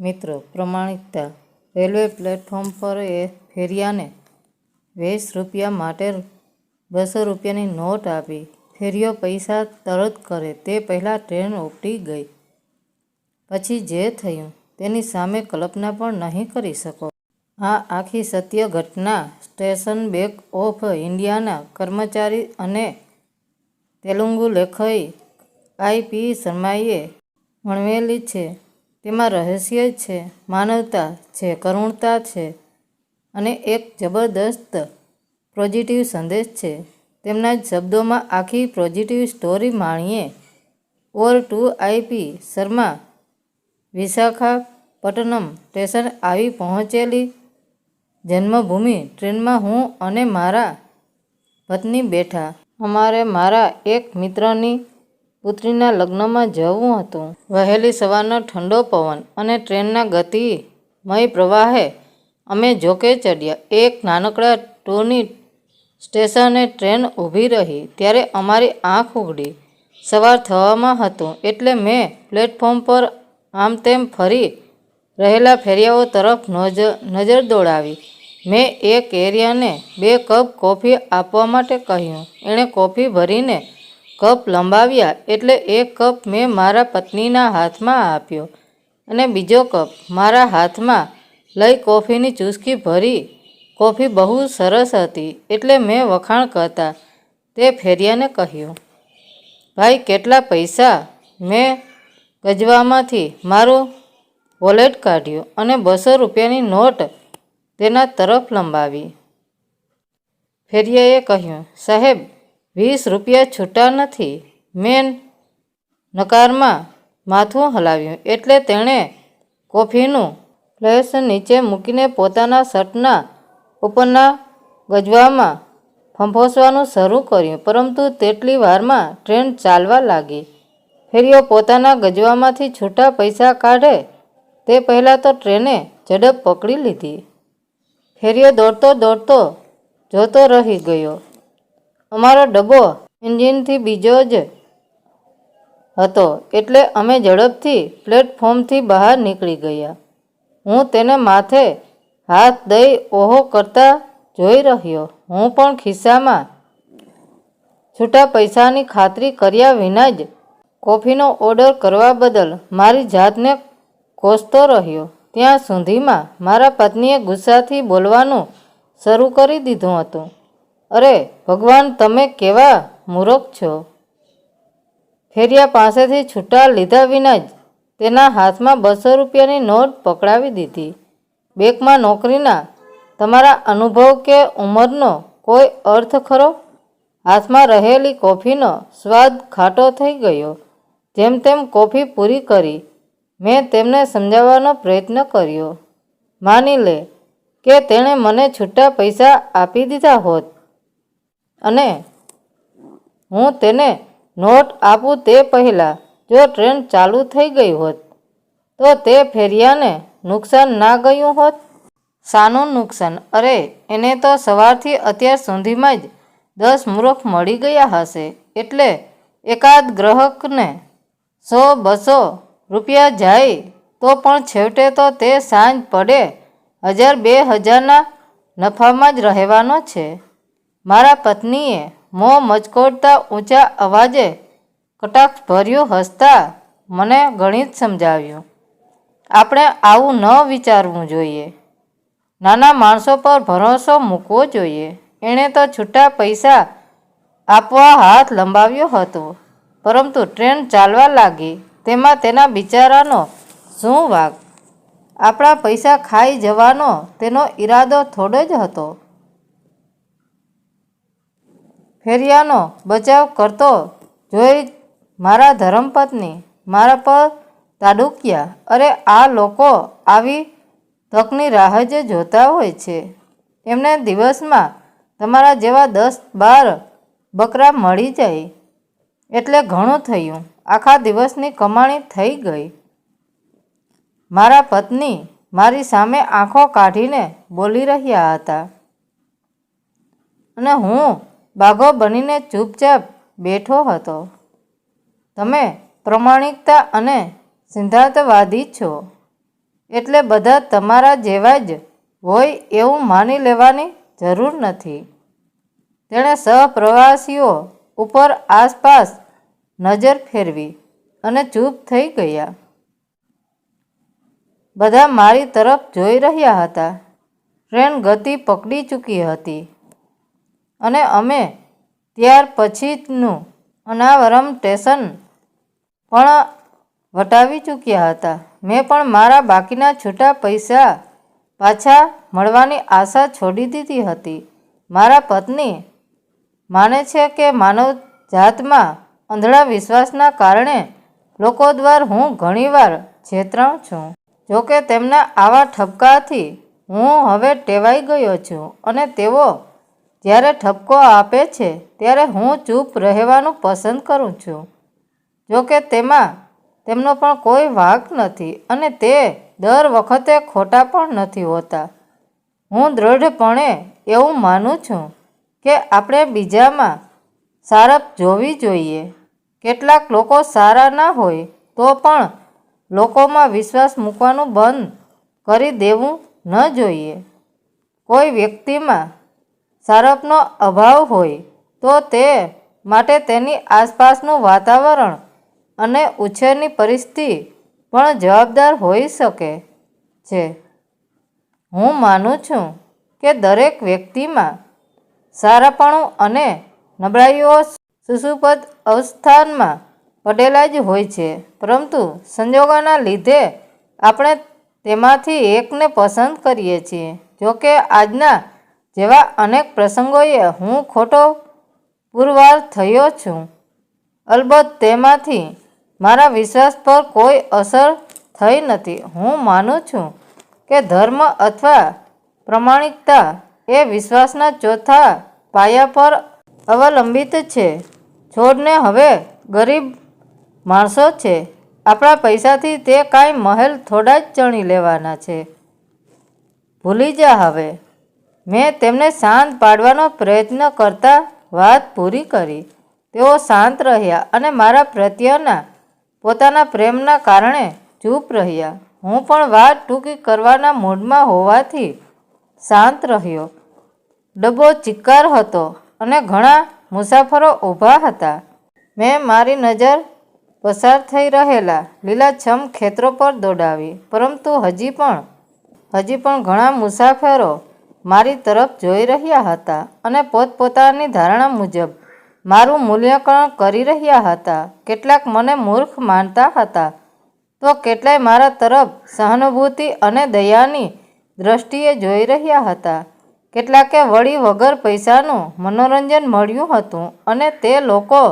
મિત્રો, પ્રમાણિકતા. Railway platform પર એ ફેરિયાને વીસ રૂપિયા માટે બસો રૂપિયાની નોટ આપી. ફેરિયો પૈસા તરત કરે. તે પહેલાં ટ્રેન ઉપડી ગઈ. પછી જે થયું, તેની સામે કલ્પના પણ નહીં કરી શકો. આ આખી સત્ય ઘટના સ્ટેશન બેંક ઓફ ઇન્ડિયાના કર્મચારી અને તેલુગુ લેખક આઈ પી શર્માએ વણવેલી છે. તેમાં રહસ્ય છે, માનવતા છે, કરુણતા છે અને એક જબરદસ્ત પોઝિટિવ સંદેશ છે. તેમના જ શબ્દોમાં આખી પોઝિટિવ સ્ટોરી માણીએ. ઓર ટુ આઈપી શર્મા, વિશાખાપટ્ટનમ સ્ટેશન આવી પહોંચેલી જન્મભૂમિ ટ્રેનમાં હું અને મારા પત્ની બેઠા. અમારે મારા એક મિત્રની પુત્રીના લગ્નમાં જવું હતું. વહેલી સવારનો ઠંડો પવન અને ટ્રેનના ગતિમય પ્રવાહે અમે જોકે ચડ્યા. એક નાનકડા ટોની સ્ટેશને ટ્રેન ઊભી રહી ત્યારે અમારી આંખ ઉઘડી સવાર થવામાં હતું એટલે મેં પ્લેટફોર્મ પર આમ તેમ ફરી રહેલા ફેરિયાઓ તરફ નજર દોડાવી. મેં એક એરિયાને બે કપ કોફી આપવા માટે કહ્યું. એણે કોફી ભરીને કપ લંબાવ્યા એટલે એક કપ મેં મારા પત્નીના હાથમાં આપ્યો અને બીજો કપ મારા હાથમાં લઈ કોફીની ચૂસકી ભરી. કોફી બહુ સરસ હતી એટલે મેં વખાણ કરતા તે ફેરિયાને કહ્યું, ભાઈ, કેટલા પૈસા? મેં ગજવામાંથી મારું વોલેટ કાઢ્યું અને બસો રૂપિયાની નોટ તેના તરફ લંબાવી. ફેરિયાએ કહ્યું, સાહેબ વીસ રૂપિયા છૂટા નથી. મેન નકારમાં માથું હલાવ્યું. એટલે તેણે કોફીનું ફ્લેશ નીચે મૂકીને પોતાના શર્ટના ઉપરના ગજવામાં ફંફોસવાનું શરૂ કર્યું. પરંતુ તેટલી વારમાં ટ્રેન ચાલવા લાગી. ફેરિયો પોતાના ગજવામાંથી છૂટા પૈસા કાઢે. તે પહેલાં તો ટ્રેને ઝડપ પકડી લીધી. ફેરિયો દોડતો દોડતો જોતો રહી ગયો. અમારો ડબ્બો એન્જિનથી બીજો જ હતો એટલે અમે ઝડપથી પ્લેટફોર્મથી બહાર નીકળી ગયા. હું તેને માથે હાથ દઈ ઓહો કરતા જોઈ રહ્યો. હું પણ ખિસ્સામાં છૂટા પૈસાની ખાતરી કર્યા વિના જ કોફીનો ઓર્ડર કરવા બદલ મારી જાતને કોસતો રહ્યો. ત્યાં સુધીમાં મારા પત્નીએ ગુસ્સાથી બોલવાનું શરૂ કરી દીધું હતું. અરે, ભગવાન, તમે કેવા મૂરખ છો? ફેરિયા પાસેથી છૂટા લીધા વિના જ તેના હાથમાં બસો રૂપિયાની નોટ પકડાવી દીધી. બેંકમાં નોકરીના તમારા અનુભવ કે ઉંમરનો કોઈ અર્થ ખરો? હાથમાં રહેલી કોફીનો સ્વાદ ખાટો થઈ ગયો. જેમ તેમ કોફી પૂરી કરી, મેં તેમને સમજાવવાનો પ્રયત્ન કર્યો. માની લે કે તેણે મને છૂટા પૈસા આપી દીધા હોત. અને હું તેને નોટ આપું તે પહેલાં જો ટ્રેન ચાલુ થઈ ગઈ હોત, તો તે ફેરિયાને નુકસાન ના ગયું હોત? શાનું નુકસાન? અરે, એને તો સવારથી અત્યાર સુધીમાં જ દસ મૂર્ખ મળી ગયા હશે. એટલે એકાદ ગ્રાહકને સો બસો રૂપિયા જાય, તો પણ છેવટે તો તે સાંજ પડે હજાર બે હજારના નફામાં જ રહેવાનો છે. મારા પત્નીએ મોં મચકોડતા ઊંચા અવાજે કટાક્ષ ભર્યું હસતા મને ગણિત સમજાવ્યું. આપણે આવું ન વિચારવું જોઈએ. નાના માણસો પર ભરોસો મૂકવો જોઈએ. એણે તો છૂટા પૈસા આપવા હાથ લંબાવ્યો હતો. પરંતુ ટ્રેન ચાલવા લાગી. તેમાં તેના બિચારાનો શું વાગ આપણા પૈસા ખાઈ જવાનો તેનો ઈરાદો થોડો જ હતો. ફેરિયાનો બચાવ કરતો જોઈ મારા ધર્મપત્ની મારા પર તાડુક્યા. અરે, આ લોકો આવી તકની રાહ જ જોતા હોય છે. એમને દિવસમાં તમારા જેવા દસ બાર બકરા મળી જાય. એટલે ઘણું થયું. આખા દિવસની કમાણી થઈ ગઈ. મારા પત્ની મારી સામે આંખો કાઢીને બોલી રહ્યા હતા. અને હું બાઘો બનીને ચૂપચાપ બેઠો હતો. તમે પ્રમાણિકતા અને સિદ્ધાંતવાદી છો. એટલે બધા તમારા જેવા જ હોય એવું માની લેવાની જરૂર નથી. તેણે સહપ્રવાસીઓ ઉપર આસપાસ નજર ફેરવી અને ચૂપ થઈ ગયા. બધા મારી તરફ જોઈ રહ્યા હતા. ટ્રેન ગતિ પકડી ચૂકી હતી. અને અમે ત્યાર પછીનું અનાવરમ સ્ટેશન પણ વટાવી ચૂક્યા હતા. મેં પણ મારા બાકીના છૂટા પૈસા પાછા મળવાની આશા છોડી દીધી હતી. મારા પત્ની માને છે કે માનવ જાતમાં અંધળા વિશ્વાસના કારણે લોકો દ્વારા હું ઘણીવાર છેતરાઉં છું. જોકે તેમના આવા ઠપકાથી હું હવે ટેવાઈ ગયો છું અને તેઓ જ્યારે ઠપકો આપે છે, ત્યારે હું ચૂપ રહેવાનું પસંદ કરું છું. જોકે તેમાં તેમનો પણ કોઈ વાંક નથી અને તે દર વખતે ખોટા પણ નથી હોતા. હું દૃઢપણે એવું માનું છું કે આપણે બીજામાં સારપ જોવી જોઈએ. કેટલાક લોકો સારા ના હોય તો પણ લોકોમાં વિશ્વાસ મૂકવાનું બંધ કરી દેવું ન જોઈએ. કોઈ વ્યક્તિમાં સારપનો અભાવ હોય, તો તે માટે તેની આસપાસનું વાતાવરણ અને ઉછેરની પરિસ્થિતિ પણ જવાબદાર હોઈ શકે છે. હું માનું છું કે દરેક વ્યક્તિમાં સારાપણું અને નબળાઈઓ સુસુપદ અવસ્થાનમાં પડેલા જ હોય છે, પરંતુ સંજોગોના લીધે આપણે તેમાંથી એકને પસંદ કરીએ છીએ. જોકે આજના જેવા અનેક પ્રસંગોએ હું ખોટો પુરવાર થયો છું. અલબત્ત તેમાંથી મારા વિશ્વાસ પર કોઈ અસર થઈ નથી. હું માનું છું કે ધર્મ અથવા પ્રમાણિકતા એ વિશ્વાસના ચોથા પાયા પર અવલંબિત છે. છોડને હવે ગરીબ માણસો છે. આપણા પૈસાથી તે કાંઈ મહેલ થોડા જ ચણી લેવાના છે. ભૂલી જા હવે. મેં તેમને શાંત પાડવાનો પ્રયત્ન કરતા વાત પૂરી કરી. તેઓ શાંત રહ્યા અને મારા પ્રત્યેના પોતાના પ્રેમના કારણે ચૂપ રહ્યા. હું પણ વાત ટૂંકી કરવાના મૂડમાં હોવાથી શાંત રહ્યો. ડબ્બો ચિક્કાર હતો અને ઘણા મુસાફરો ઊભા હતા. મેં મારી નજર પસાર થઈ રહેલા લીલાછમ ખેતરો પર દોડાવી, પરંતુ હજી પણ હજી પણ ઘણા મુસાફરો મારી તરફ જોઈ રહ્યા હતા અને પોતપોતાની ધારણા મુજબ મારું મૂલ્યાંકન કરી રહ્યા હતા. કેટલાક મને મૂર્ખ માનતા હતા. તો કેટલાય મારા તરફ સહાનુભૂતિ અને દયાની દ્રષ્ટિએ જોઈ રહ્યા હતા. કેટલાકે વળી વગર પૈસાનું મનોરંજન મળ્યું હતું અને તે લોકો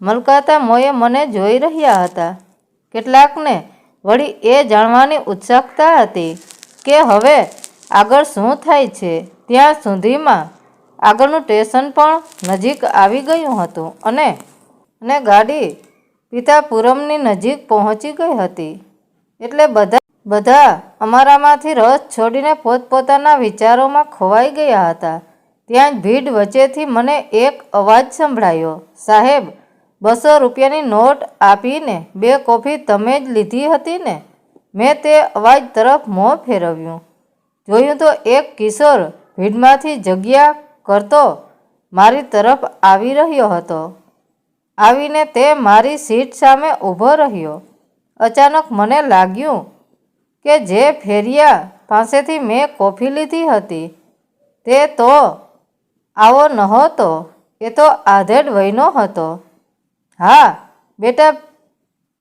મલકાતા મોએ મને જોઈ રહ્યા હતા. કેટલાકને વળી એ જાણવાની ઉત્સુકતા હતી કે હવે આગળ શું થાય છે, ત્યાં સુધીમાં આગળનું સ્ટેશન પણ નજીક આવી ગયું હતું અને અને ગાડી પિતાપુરમની નજીક પહોંચી ગઈ હતી. એટલે બધા બધા અમારામાંથી રસ છોડીને પોતપોતાના વિચારોમાં ખોવાઈ ગયા હતા. ત્યાં ભીડ વચ્ચેથી મને એક અવાજ સંભળાયો, સાહેબ, બસો રૂપિયાની નોટ આપીને બે કોફી તમે જ લીધી હતી ને? મેં તે અવાજ તરફ મોં ફેરવ્યું. જોયું તો એક કિશોર ભીડમાંથી જગ્યા કરતો મારી તરફ આવી રહ્યો હતો. આવીને તે મારી સીટ સામે ઊભો રહ્યો. અચાનક મને લાગ્યું કે જે ફેરિયા પાસેથી મેં કોફી લીધી હતી તે તો આવો નહોતો, એ તો આધેડ વયનો હતો. હા, બેટા,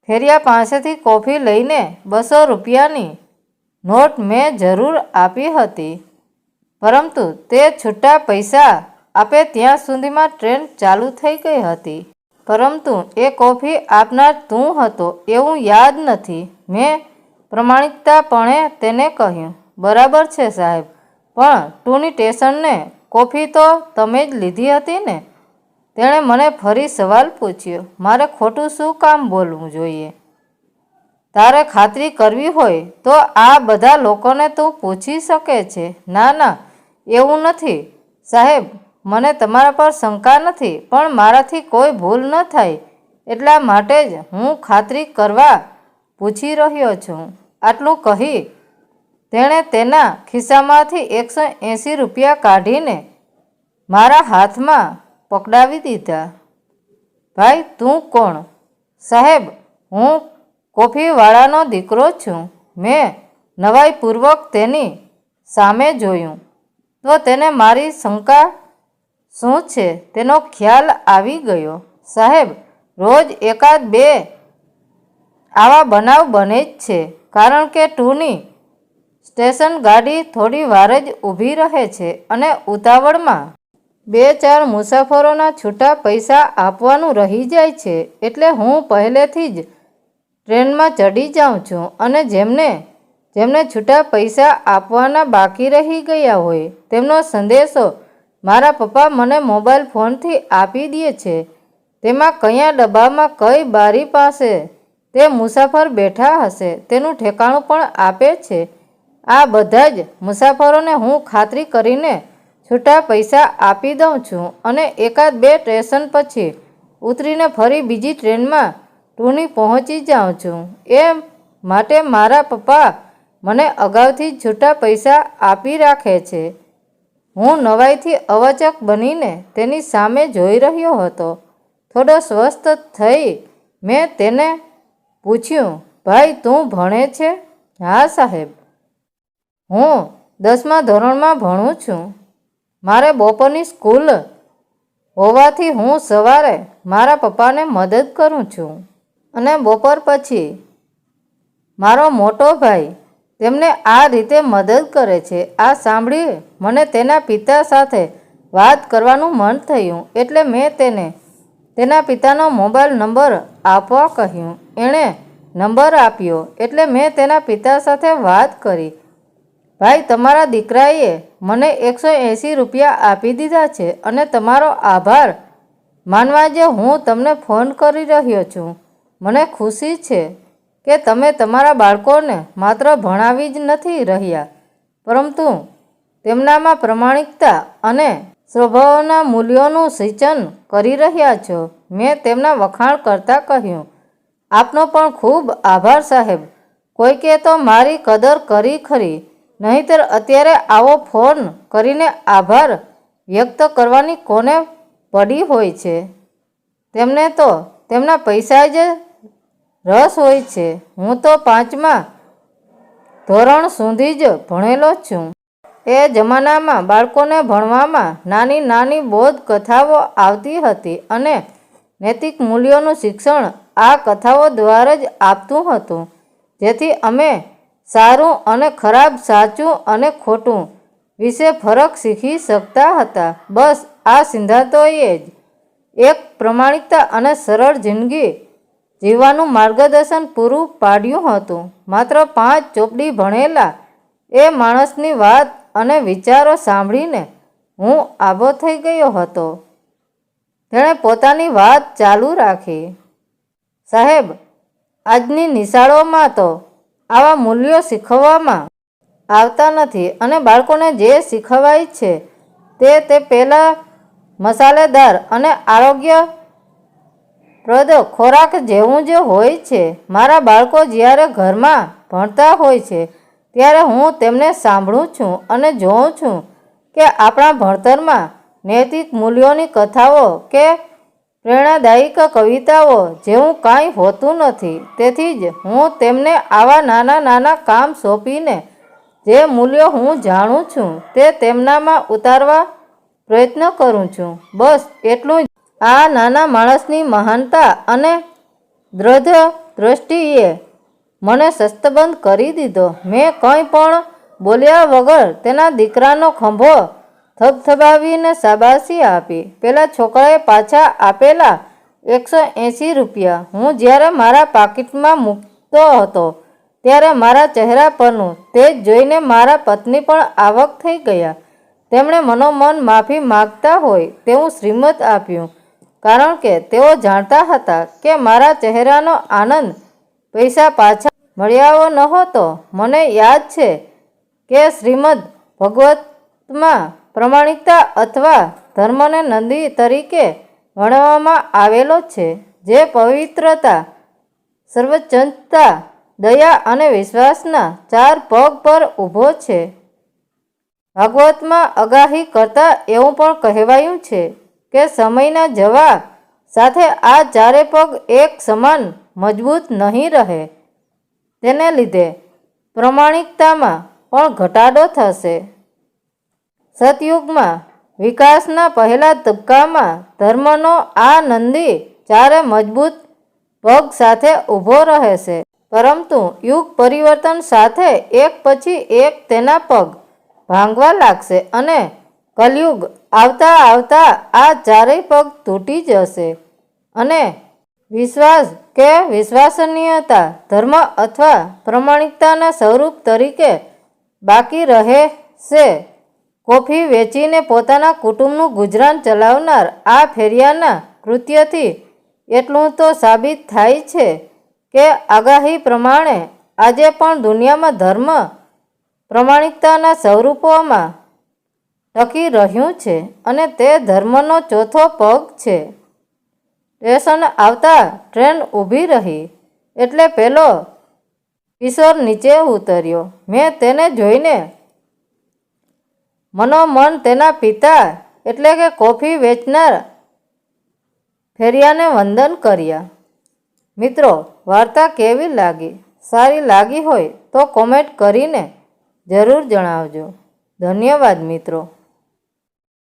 ફેરિયા પાસેથી કોફી લઈને બસો રૂપિયાની નોટ મેં જરૂર આપી હતી. પરંતુ તે છૂટા પૈસા આપે ત્યાં સુધીમાં ટ્રેન ચાલુ થઈ ગઈ હતી. પરંતુ એ કોફી આપનાર તું હતો એવું યાદ નથી. મેં પ્રમાણિકતાપણે તેને કહ્યું, બરાબર છે સાહેબ, પણ ટુની સ્ટેશનને કોફી તો તમે જ લીધી હતી ને? તેણે મને ફરી સવાલ પૂછ્યો, મારે ખોટું શું કામ બોલવું જોઈએ? તારે ખાતરી કરવી હોય તો આ બધા લોકોને તું પૂછી શકે છે. ના ના, એવું નથી. સાહેબ, મને તમારા પર શંકા નથી, પણ મારાથી કોઈ ભૂલ ન થાય. એટલા માટે જ હું ખાતરી કરવા પૂછી રહ્યો છું. આટલું કહી તેણે તેના ખિસ્સામાંથી એકસો એંસી રૂપિયા કાઢીને મારા હાથમાં પકડાવી દીધા. ભાઈ, તું કોણ? સાહેબ, હું કોફીવાળાનો દીકરો છું. મેં નવાઈપૂર્વક તેની સામે જોયું. તો તેને મારી શંકા શું છે? તેનો ખ્યાલ આવી ગયો. સાહેબ, રોજ એકાદ બે આવા બનાવ બને જ છે. કારણ કે ટુની સ્ટેશન ગાડી થોડી વાર જ ઊભી રહે છે અને ઉતાવળમાં બે ચાર મુસાફરોના છૂટા પૈસા આપવાનું રહી જાય છે. એટલે હું પહેલેથી જ ટ્રેનમાં ચડી જાઉં છું અને જેમને જેમને છૂટા પૈસા આપવાના બાકી રહી ગયા હોય, તેમનો સંદેશો મારા પપ્પા મને મોબાઈલ ફોનથી આપી દે છે. તેમાં કયા ડબ્બામાં કઈ બારી પાસે તે મુસાફર બેઠા હશે તેનું ઠેકાણું પણ આપે છે. આ બધા જ મુસાફરોને હું ખાતરી કરીને છૂટા પૈસા આપી દઉં છું અને એકાદ બે સ્ટેશન પછી ઉતરીને ફરી બીજી ટ્રેનમાં ટુની પહોંચી જાઉં છું. એ માટે મારા પપ્પા મને અગાઉથી છૂટા પૈસા આપી રાખે છે. હું નવાઈથી અવાચક બનીને તેની સામે જોઈ રહ્યો હતો. થોડો સ્વસ્થ થઈ મેં તેને પૂછ્યું, ભાઈ, તું ભણે છે? હા, સાહેબ. હું દસમા ધોરણમાં ભણું છું. મારે બપોરની સ્કૂલ હોવાથી હું સવારે મારા પપ્પાને મદદ કરું છું. અને બપોર પછી મારો મોટો ભાઈ તેમને આ રીતે મદદ કરે છે. આ સાંભળી મને તેના પિતા સાથે વાત કરવાનું મન થયું એટલે મેં તેને તેના પિતાનો મોબાઈલ નંબર આપવા કહ્યું. એણે નંબર આપ્યો એટલે મેં તેના પિતા સાથે વાત કરી. ભાઈ, તમારા દીકરાએ મને એકસો એંસી રૂપિયા આપી દીધા છે અને તમારો આભાર માનવા જે હું તમને ફોન કરી રહ્યો છું. મને ખુશી છે કે તમે તમારા બાળકોને માત્ર ભણાવી જ નથી રહ્યા, પરંતુ તેમનામાં પ્રમાણિકતા અને સ્વભાવના મૂલ્યોનું સિંચન કરી રહ્યા છો. મેં તેમના વખાણ કરતાં કહ્યું, આપનો પણ ખૂબ આભાર સાહેબ. કોઈકે તો મારી કદર કરી ખરી, નહીંતર અત્યારે આવો ફોન કરીને આભાર વ્યક્ત કરવાની કોને પડી હોય છે? તેમને તો તેમના પૈસા જ રસ હોય છે. હું તો પાંચમા ધોરણ સુધી જ ભણેલો છું. એ જમાનામાં બાળકોને ભણવામાં નાની નાની બોધ કથાઓ આવતી હતી અને નૈતિક મૂલ્યોનું શિક્ષણ આ કથાઓ દ્વારા જ આપતું હતું. જેથી અમે સારું અને ખરાબ સાચું અને ખોટું વિશે ફરક શીખી શકતા હતા. બસ આ સિદ્ધાંતોએ જ એક પ્રમાણિકતા અને સરળ જિંદગી જીવવાનું માર્ગદર્શન પૂરું પાડ્યું હતું. માત્ર પાંચ ચોપડી ભણેલા એ માણસની વાત અને વિચારો સાંભળીને હું આબો થઈ ગયો હતો. તેણે પોતાની વાત ચાલુ રાખી. સાહેબ, આજની નિશાળોમાં તો આવા મૂલ્યો શીખવવામાં આવતા નથી અને બાળકોને જે શીખવાય છે તે તે પહેલાં મસાલેદાર અને આરોગ્ય પ્રદ ખોરાક જેવું જ હોય છે. મારા બાળકો જ્યારે ઘરમાં ભણતા હોય છે, ત્યારે હું તેમને સાંભળું છું અને જોઉં છું કે આપણા ભણતરમાં નૈતિક મૂલ્યોની કથાઓ કે પ્રેરણાદાયક કવિતાઓ જેવું કાંઈ હોતું નથી. તેથી જ હું તેમને આવા નાના નાના કામ સોંપીને જે મૂલ્યો હું જાણું છું તે તેમનામાં ઉતારવા પ્રયત્ન કરું છું. બસ, એટલું જ. આ નાના માણસની મહાનતા અને દ્રઢ દ્રષ્ટિએ મને શસ્તબંધ કરી દીધો. મેં કંઈ પણ બોલ્યા વગર તેના દીકરાનો ખંભો થબથબાવીને શાબાશી આપી. પેલા છોકરાએ પાછા આપેલા એકસો એંસી રૂપિયા. હું જ્યારે મારા પાકીટમાં મૂકતો હતો, ત્યારે મારા ચહેરા પરનું તે જોઈને મારા પત્ની પણ આવક થઈ ગયા. તેમણે મનોમન માફી માગતા હોય તેવું શ્રીમત આપ્યું. કારણ કે તેઓ જાણતા હતા કે મારા ચહેરાનો આનંદ પૈસા પાછા મળ્યાવો નહોતો. મને યાદ છે કે શ્રીમદ ભગવતમાં પ્રમાણિકતા અથવા ધર્મને નંદી તરીકે વર્ણવવામાં આવેલો છે, જે પવિત્રતા સર્વચંતતા દયા અને વિશ્વાસના ચાર પગ પર ઊભો છે. ભાગવતમાં આગાહી કરતા એવું પણ કહેવાયું છે. કે સમયના જવા સાથે આ ચારે પગ એક સમાન મજબૂત નહીં રહે. તેને લીધે પ્રમાણિકતામાં પણ ઘટાડો થશે. સતયુગમાં વિકાસના પહેલા તબક્કામાં ધર્મનો આ નંદી ચારે મજબૂત પગ સાથે ઊભો રહેશે. પરંતુ યુગ પરિવર્તન સાથે એક પછી એક તેના પગ ભાંગવા લાગશે અને કલયુગ આવતા આવતા આ ચારેય પગ તૂટી જશે અને વિશ્વાસ કે વિશ્વસનીયતા ધર્મ અથવા પ્રમાણિકતાના સ્વરૂપ તરીકે બાકી રહે છે કોફી વેચીને પોતાના કુટુંબનું ગુજરાન ચલાવનાર આ ફેરિયાના કૃત્યથી એટલું તો સાબિત થાય છે કે આગાહી પ્રમાણે આજે પણ દુનિયામાં ધર્મ પ્રમાણિકતાના સ્વરૂપોમાં ટકી રહ્યું છે અને તે ધર્મનો ચોથો પગ છે. સ્ટેશન આવતા ટ્રેન ઊભી રહી એટલે પેલો કિશોર નીચે ઉતર્યો. મેં તેને જોઈને મનોમન તેના પિતા એટલે કે કોફી વેચનાર ફેરિયાને વંદન કર્યા. મિત્રો, વાર્તા કેવી લાગી? સારી લાગી હોય તો કોમેન્ટ કરીને જરૂર જણાવજો. ધન્યવાદ મિત્રો.